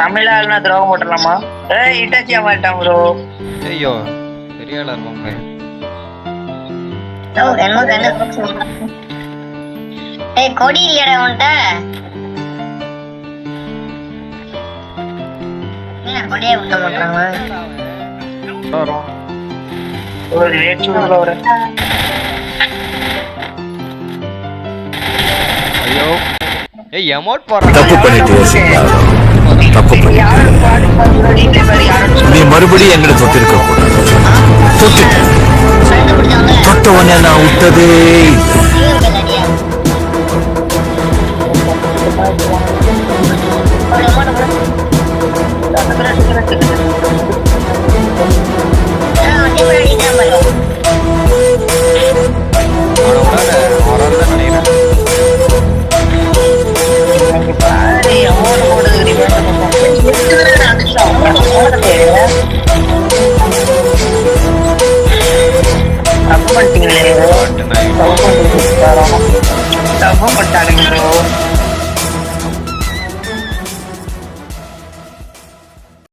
தமிழ் ஆளுனா துரோகம் போட்டுடலாமா? ஏய் இட்டாச்சி மாட்டான் ப்ரோ ஐயோ பெரிய ஆளா இருப்பாங்க ஓ என்னமோ கண்ணு ஏய் கொடி இல்லையடா உன்கிட்ட. என்ன கொடியே விட்ட மாட்டாங்க வரும் ஒரு ரேட் சொல்லுல ஒரு ஐயோ. ஏய் எமௌண்ட் போடுறான். தப்பு பண்ணிட்டு யோசிக்கிறா தப்பு நீ மறுபடியும் எங்களை தொட்டிருக்க கூடாது தொட்டுட்ட தொட்ட உடனே நான் விட்டதே இல்லை. தப்பு பண்ணிட்டீங்களே